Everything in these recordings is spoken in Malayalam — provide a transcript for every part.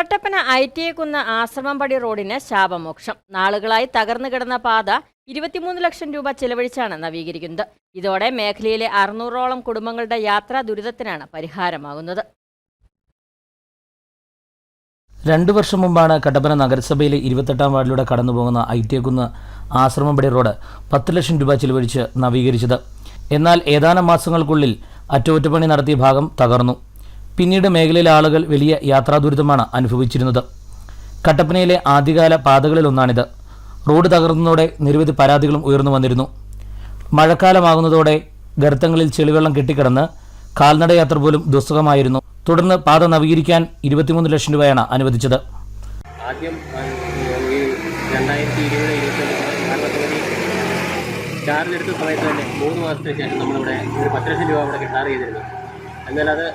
കട്ടപ്പന ഐ ടി ഐ കുന്ന് ആശ്രമംപടി റോഡിന് ശാപമോക്ഷം. നാളുകളായി തകർന്നു കിടന്ന പാത ഇരുപത്തിമൂന്ന് ലക്ഷം രൂപ ചെലവഴിച്ചാണ് നവീകരിക്കുന്നത്. ഇതോടെ മേഖലയിലെ അറുന്നൂറോളം കുടുംബങ്ങളുടെ യാത്രാ ദുരിതത്തിനാണ് പരിഹാരമാകുന്നത്. രണ്ടു വർഷം മുമ്പാണ് കട്ടപ്പന നഗരസഭയിലെ ഇരുപത്തെട്ടാം വാർഡിലൂടെ കടന്നുപോകുന്ന ഐറ്റിയക്കുന്ന് ആശ്രമംപടി റോഡ് പത്ത് ലക്ഷം രൂപ ചിലവഴിച്ച് നവീകരിച്ചത്. എന്നാൽ ഏതാനും മാസങ്ങൾക്കുള്ളിൽ അറ്റകുറ്റപ്പണി നടത്തിയ ഭാഗം തകർന്നു. പിന്നീട് മേഖലയിലെ ആളുകൾ വലിയ യാത്രാദുരിതമാണ് അനുഭവിച്ചിരുന്നത്. കട്ടപ്പനയിലെ ആദ്യകാല പാതകളിലൊന്നാണിത്. റോഡ് തകർന്നതോടെ നിരവധി പരാതികളും ഉയർന്നു വന്നിരുന്നു. മഴക്കാലമാകുന്നതോടെ ഗർത്തങ്ങളിൽ ചെളിവെള്ളം കെട്ടിക്കിടന്ന് കാൽനടയാത്ര പോലും ദുസ്സഹമായിരുന്നു. തുടർന്ന് പാത നവീകരിക്കാൻ ഇരുപത്തിമൂന്ന് ലക്ഷം രൂപയാണ് അനുവദിച്ചത്. ആദ്യം ചാർജ് എടുത്ത സമയത്ത് തന്നെ മൂന്ന് മാസത്തിന് ശേഷം നമ്മളിവിടെ ഒരു പത്ത് ലക്ഷം രൂപ അവിടെ കിട്ടാറ് ചെയ്തിരുന്നു. എന്നാൽ അത്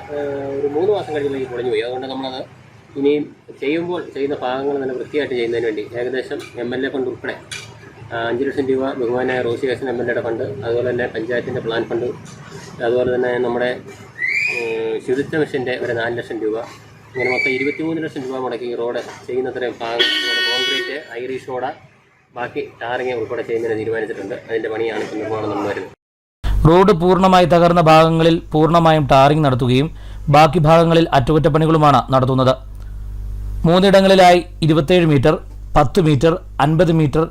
ഒരു മൂന്ന് മാസം കഴിഞ്ഞപ്പോഴേക്ക് പൊളിഞ്ഞു പോയി. അതുകൊണ്ട് നമ്മളത് ഇനിയും ചെയ്യുമ്പോൾ ചെയ്യുന്ന ഭാഗങ്ങൾ നല്ല വൃത്തിയായിട്ട് ചെയ്യുന്നതിന് വേണ്ടി. ഏകദേശം എം എൽ എ ഫണ്ട് ഉൾപ്പെടെ അഞ്ച് ലക്ഷം രൂപ ബഹുമാനായ റോസി ഹസൻ എം എൽ എയുടെ ഫണ്ട് അതുപോലെ തന്നെ പഞ്ചായത്തിന്റെ പ്ലാൻ ഫണ്ട് അതുപോലെ തന്നെ നമ്മുടെ ശുചിത്വ മിഷന്റെ ഒരു നാല് ലക്ഷം രൂപ. ഇങ്ങനെ മൊത്തം ഇരുപത്തിമൂന്ന് ലക്ഷം രൂപ മുടക്കി റോഡ് ചെയ്യുന്നത്രയും ഭാഗം കോൺക്രീറ്റ് ഐറിഷ് റോഡ് ബാക്കി ടാറിങ് ഉൾപ്പെടെ ചെയ്യുന്നതിന് തീരുമാനിച്ചിട്ടുണ്ട്. അതിന്റെ പണിയാണ് ഇപ്പോൾ നിർമ്മാണം നമ്മൾ വരുന്നത്. റോഡ് പൂർണമായി തകർന്ന ഭാഗങ്ങളിൽ പൂർണമായും ടാറിംഗ് നടത്തുകയും ബാക്കി ഭാഗങ്ങളിൽ അറ്റകുറ്റപ്പണികളുമാണ് നടത്തുന്നത്. മൂന്നിടങ്ങളിലായി ഇരുപത്തേഴ് മീറ്റർ പത്ത് മീറ്റർ അൻപത് മീറ്റർ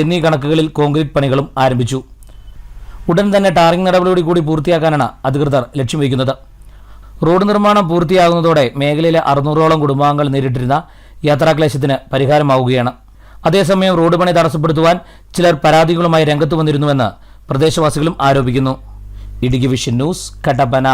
എന്നീ കണക്കുകളിൽ കോൺക്രീറ്റ് പണികളും ആരംഭിച്ചു. ഉടൻ തന്നെ ടാറിംഗ് നടപടി കൂടി പൂർത്തിയാക്കാനാണ് അധികൃതർ ലക്ഷ്യം വയ്ക്കുന്നത്. റോഡ് നിർമ്മാണം പൂർത്തിയാകുന്നതോടെ മേഖലയിലെ അറുന്നൂറോളം കുടുംബാംഗങ്ങൾ നേരിട്ടിരുന്ന യാത്രാക്ലേശത്തിന് പരിഹാരമാവുകയാണ്. അതേസമയം റോഡ് പണി തടസ്സപ്പെടുത്തുവാൻ ചിലർ പരാതികളുമായി രംഗത്ത് വന്നിരുന്നുവെന്ന് പ്രദേശവാസികളും ആരോപിക്കുന്നു. Idukki vision news Kattappana.